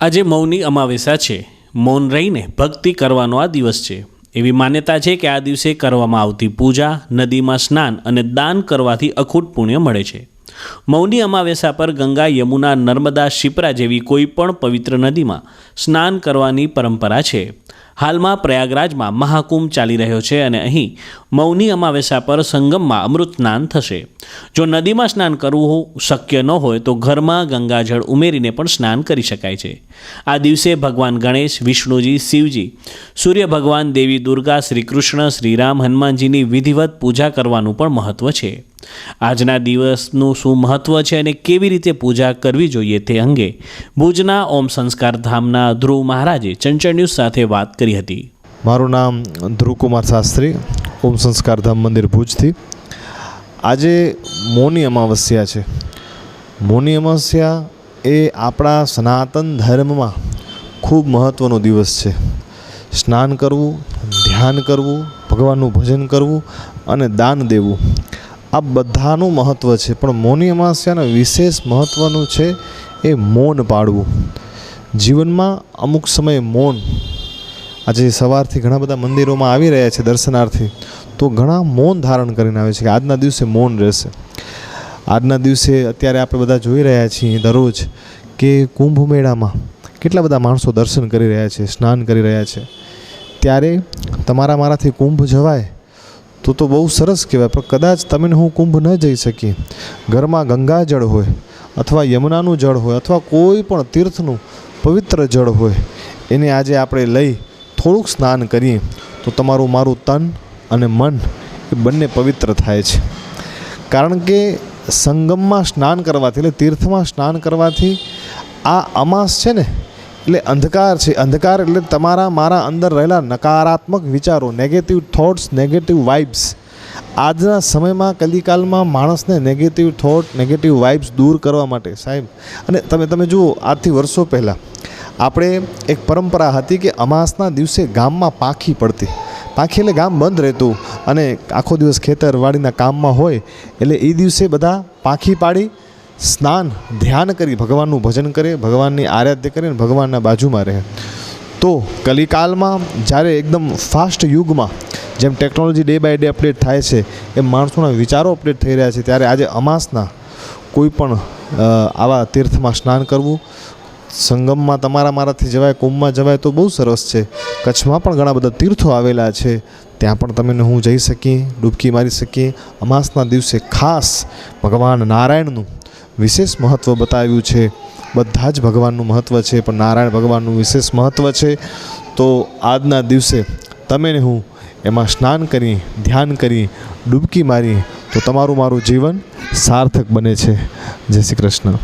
આજે મૌની અમાવસ્યા છે. મૌન રહીને ભક્તિ કરવાનો આ દિવસ છે. એવી માન્યતા છે કે આ દિવસે કરવામાં આવતી પૂજા, નદીમાં સ્નાન અને દાન કરવાથી અખૂટ પુણ્ય મળે છે. મૌની અમાવસ્યા પર ગંગા, યમુના, નર્મદા, શિપ્રા જેવી કોઈ પણ પવિત્ર નદીમાં સ્નાન કરવાની પરંપરા છે. હાલમાં પ્રયાગરાજમાં મહાકુંભ ચાલી રહ્યો છે અને અહીં મૌની અમાવસ્યા પર સંગમમાં અમૃત સ્નાન થશે. જો નદીમાં સ્નાન કરવું શક્ય ન હોય તો ઘરમાં ગંગાજળ ઉમેરીને પણ સ્નાન કરી શકાય છે. આ દિવસે ભગવાન ગણેશ, વિષ્ણુજી, શિવજી, સૂર્ય ભગવાન દેવી દુર્ગા, શ્રી કૃષ્ણ શ્રીરામ હનુમાનજીની વિધિવત પૂજા કરવાનું પણ મહત્ત્વ છે. આજના દિવસનું શું મહત્ત્વ છે અને કેવી રીતે પૂજા કરવી જોઈએ તે અંગે ભુજના ઓમ સંસ્કાર ધામના ધ્રુવ મહારાજે ચંચળ ન્યૂઝ સાથે વાત કરી હતી. મારું નામ ધ્રુવકુમાર શાસ્ત્રી, ઓમ સંસ્કાર ધામ મંદિર ભુજથી. આજે મૌની અમાવસ્યા છે. મૌની અમાવસ્યા એ આપણા સનાતન ધર્મમાં ખૂબ મહત્ત્વનો દિવસ છે. સ્નાન કરવું, ધ્યાન કરવું, ભગવાનનું ભજન કરવું અને દાન દેવું. આ બધાનું મહત્ત્વ છે, પણ મૌની અમાસ્યાનું વિશેષ મહત્ત્વનું છે એ મૌન પાડવું જીવનમાં અમુક સમયે મૌન, આજે સવારથી ઘણા બધા મંદિરોમાં આવી રહ્યા છે દર્શનાર્થી, તો ઘણા મૌન ધારણ કરીને આવે છે કે આજના દિવસે મૌન રહેશે. આજના દિવસે અત્યારે આપણે બધા જોઈ રહ્યા છીએ દરરોજ કે કુંભ મેળામાં કેટલા બધા માણસો દર્શન કરી રહ્યા છે, સ્નાન કરી રહ્યા છે. ત્યારે તમારા મારાથી કુંભ જવાય તો તો બહુ સરસ કહેવાય, પણ કદાચ તમે હું કુંભ ન જઈ શકીએ. ઘરમાં ગંગાજળ હોય, અથવા યમુનાનું જળ હોય, અથવા કોઈ પણ તીર્થનું પવિત્ર જળ હોય, એને આજે આપણે લઈ થોડુંક સ્નાન કરીએ, તો તમારું મારું તન અને મન એ બંને પવિત્ર થાય છે. કારણ કે સંગમમાં સ્નાન કરવાથી, એટલે તીર્થમાં સ્નાન કરવાથી આ અમાસ છે ને એટલે અંધકાર છે. અંધકાર એટલે તમારા, મારા અંદર રહેલા નકારાત્મક વિચારો નેગેટિવ થોટ્સ નેગેટિવ વાઇબ્સ આજના સમયમાં, કલિકાલમાં માણસને નેગેટિવ થોટ નેગેટિવ વાઇબ્સ દૂર કરવા માટે, સાહેબ. અને તમે તમે જુઓ, આજથી વર્ષો પહેલાં આપણે એક પરંપરા હતી કે અમાસના દિવસે ગામમાં પાખી પડતી. પાખી એટલે ગામ બંધ રહેતું અને આખો દિવસ ખેતરવાડીના કામમાં હોય. એટલે એ દિવસે બધા પાખી પાડી સ્નાન, ધ્યાન કરી ભગવાનનું ભજન કરે, ભગવાનની આરાધ્ય કરે અને ભગવાનના બાજુમાં રહે. તો કલિકાલમાં જ્યારે એકદમ ફાસ્ટ યુગમાં જેમ technology day by day update થાય છે, એમ માણસોના વિચારો અપડેટ થઈ રહ્યા છે, ત્યારે આજે અમાસના કોઈ પણ આવા તીર્થમાં સ્નાન કરવું, સંગમમાં તમારા મારાથી જવાય, કુંભમાં જવાય તો બહુ સરસ છે. કચ્છમાં પણ ઘણા બધા તીર્થો આવેલા છે. ત્યાં પણ તમે હું જઈ શકીએ, ડૂબકી મારી શકીએ. અમાસના દિવસે ખાસ ભગવાન નારાયણનું વિશેષ મહત્ત્વ બતાવ્યું છે. બધા જ ભગવાનનું મહત્ત્વ છે, પણ નારાયણ ભગવાનનું વિશેષ મહત્ત્વ છે. તો આજના દિવસે તમે ને હું એમાં સ્નાન કરી, ધ્યાન કરી, ડૂબકી મારી, તો તમારું મારું જીવન સાર્થક બને છે. જય શ્રી કૃષ્ણ.